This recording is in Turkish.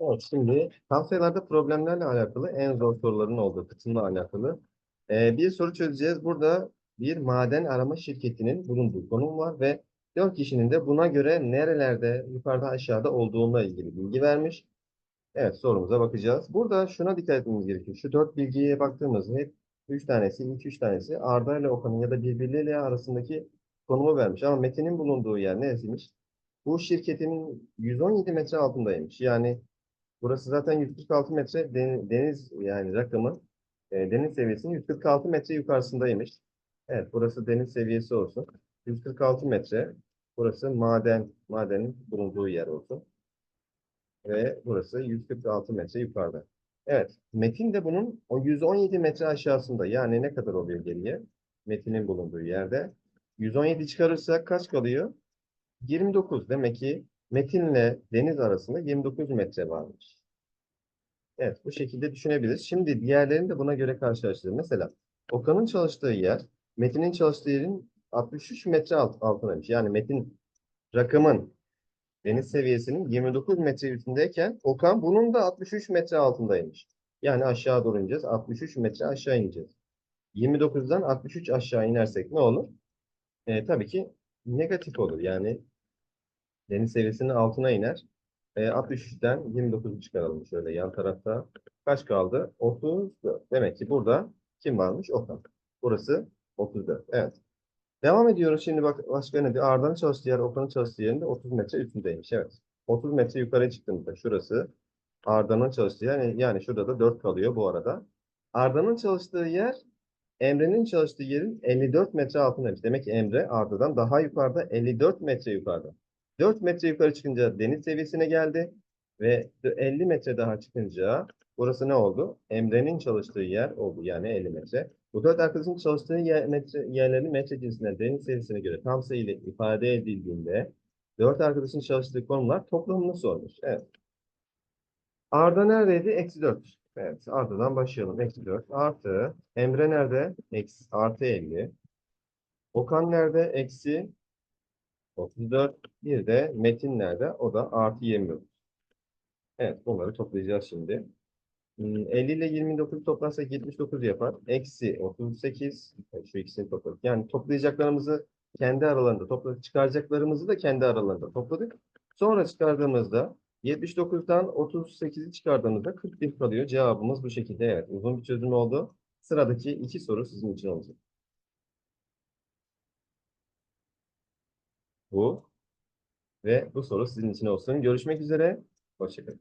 Evet, şimdi tam sayılarda problemlerle alakalı en zor soruların olduğu kısımla alakalı ee, bir soru çözeceğiz. Burada bir maden arama şirketinin bulunduğu konum var ve dört kişinin de buna göre nerelerde yukarıda aşağıda olduğuna ilgili bilgi vermiş. Evet sorumuza bakacağız. Burada şuna dikkat etmemiz gerekiyor. Şu dört bilgiye baktığımızda hep üç tanesi, ilk üç tanesi Arda ile Okan'ın ya da birbirleriyle arasındaki konumu vermiş. Ama Metin'in bulunduğu yer neresiymiş? Bu şirketin 117 metre altındaymış. Yani Burası zaten 146 metre den- deniz yani rakamı e, deniz seviyesinin 146 metre yukarısındaymış. Evet burası deniz seviyesi olsun. 146 metre. Burası maden madenin bulunduğu yer olsun. Ve burası 146 metre yukarıda. Evet. Metin de bunun o 117 metre aşağısında. Yani ne kadar oluyor geriye? Metin'in bulunduğu yerde. 117 çıkarırsak kaç kalıyor? 29. Demek ki Metin'le deniz arasında 29 metre varmış. Evet, bu şekilde düşünebiliriz. Şimdi diğerlerini de buna göre karşılaştıralım. Mesela Okan'ın çalıştığı yer, Metin'in çalıştığı yerin 63 metre alt, altındaymış. Yani Metin rakamın deniz seviyesinin 29 metre üstündeyken Okan bunun da 63 metre altındaymış. Yani aşağı doğru ineceğiz. 63 metre aşağı ineceğiz. 29'dan 63 aşağı inersek ne olur? E, tabii ki negatif olur. Yani deniz seviyesinin altına iner. E, 63'ten 29'u çıkaralım şöyle yan tarafta. Kaç kaldı? 34. Demek ki burada kim varmış? Okan. Burası 34. Evet. Devam ediyoruz. Şimdi bak başka ne diyor? Arda'nın çalıştığı yer, Okan'ın çalıştığı yerin de 30 metre üstündeymiş. Evet. 30 metre yukarı çıktığımızda şurası Arda'nın çalıştığı yer. Yani, yani şurada da 4 kalıyor bu arada. Arda'nın çalıştığı yer Emre'nin çalıştığı yerin 54 metre altındaymış. Demek ki Emre Arda'dan daha yukarıda 54 metre yukarıda. 4 metre yukarı çıkınca deniz seviyesine geldi ve 50 metre daha çıkınca burası ne oldu? Emre'nin çalıştığı yer oldu yani 50 metre. Bu dört arkadaşın çalıştığı yer, metre, yerlerin metre cinsinden deniz seviyesine göre tam sayı ile ifade edildiğinde dört arkadaşın çalıştığı konular toplamını sormuş. Evet. Arda neredeydi? Eksi 4. Evet. Arda'dan başlayalım. Eksi 4 artı Emre nerede? Eksi, artı 50. Okan nerede? Eksi 34. Bir de Metin nerede? O da artı 29. Evet, bunları toplayacağız şimdi. Hmm, 50 ile 29 toplarsak 79 yapar. Eksi 38. Evet, Şu ikisini topladık. Yani toplayacaklarımızı kendi aralarında topladık. Çıkaracaklarımızı da kendi aralarında topladık. Sonra çıkardığımızda 79'dan 38'i çıkardığımızda 41 kalıyor. Cevabımız bu şekilde. Evet, uzun bir çözüm oldu. Sıradaki iki soru sizin için olacak. Bu ve bu soru sizin için olsun. Görüşmek üzere. Hoşçakalın.